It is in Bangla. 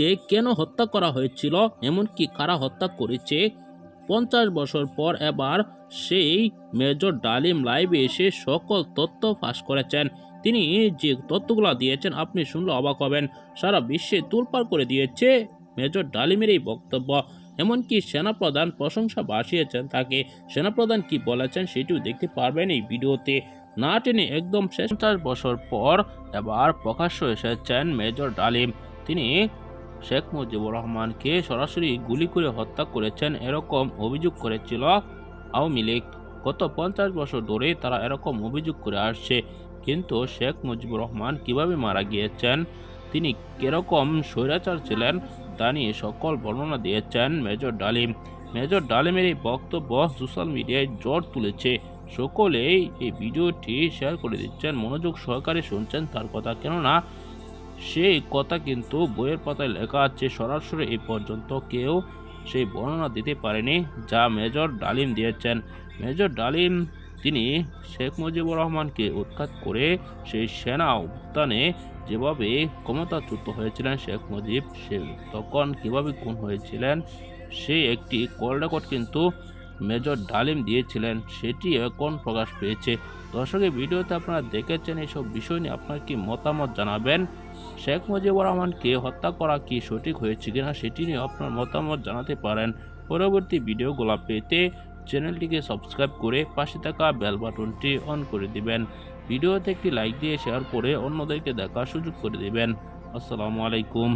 কে কেন হত্যা করা হয়েছিল, এমনকি কারা হত্যা করেছে? পঞ্চাশ বছর পর এবার সেই মেজর ডালিম লাইভে এসে সকল তথ্য ফাঁস করেছেন। তিনি যে তথ্যগুলো দিয়েছেন, আপনি শুনলে অবাক হবেন। সারা বিশ্বে তুলপার করে দিয়েছে মেজর ডালিমের এই বক্তব্য। এমনকি সেনাপ্রধান প্রশংসা বাসিয়েছেন তাকে। সেনাপ্রধান কি বলেছেন সেটিও দেখতে পারবেন এই ভিডিওতে। না টেনে একদম শেষ। বছর পর এবার প্রকাশ্য এসেছেন মেজর ডালিম। তিনি শেখ মুজিবুর রহমানকে সরাসরি গুলি করে হত্যা করেছেন এরকম অভিযোগ করেছিল আওয়ামী লীগ। গত পঞ্চাশ বছর ধরে তারা এরকম অভিযোগ করে আসছে, কিন্তু শেখ মুজিবুর রহমান কীভাবে মারা গিয়েছেন, তিনি কীরকম স্বৈরাচার ছিলেন, তা নিয়ে সকল বর্ণনা দিয়েছেন মেজর ডালিম। মেজর ডালিমের এই বক্তব্য সোশ্যাল মিডিয়ায় জ্বর তুলেছে। সকলেই এই ভিডিওটি শেয়ার করে দিচ্ছেন, মনোযোগ সহকারে শুনছেন তার কথা। কেননা সেই কথা কিন্তু বইয়ের পাতায় লেখা আছে। সরাসরি এই পর্যন্ত কেউ সেই বর্ণনা দিতে পারেনি, যা মেজর ডালিম দিয়েছেন। মেজর ডালিম, তিনি শেখ মুজিবুর রহমানকে উৎখাত করে সেই সেনা উত্থানে যেভাবে ক্ষমতাচ্যুত হয়েছিলেন শেখ মুজিব, সে তখন কীভাবে খুন হয়েছিলেন সেই একটি কল রেকর্ড কিন্তু মেজর ডালিম দিয়েছিলেন। সেটি এখন প্রকাশ পেয়েছে। দর্শকের ভিডিওতে আপনারা দেখেছেন এইসব বিষয় নিয়ে আপনার কি মতামত জানাবেন? শেখ মুজিবুর রহমানকে হত্যা করা কি সঠিক হয়েছে কিনা সেটি নিয়ে আপনার মতামত জানাতে পারেন। পরবর্তী ভিডিওগুলো পেতে চ্যানেলটিকে সাবস্ক্রাইব করে পাশে থাকা বেল বাটনটি অন করে দিবেন। ভিডিওতে একটি লাইক দিয়ে শেয়ার করে অন্যদেরকে দেখার সুযোগ করে দিবেন। আসসালামু আলাইকুম।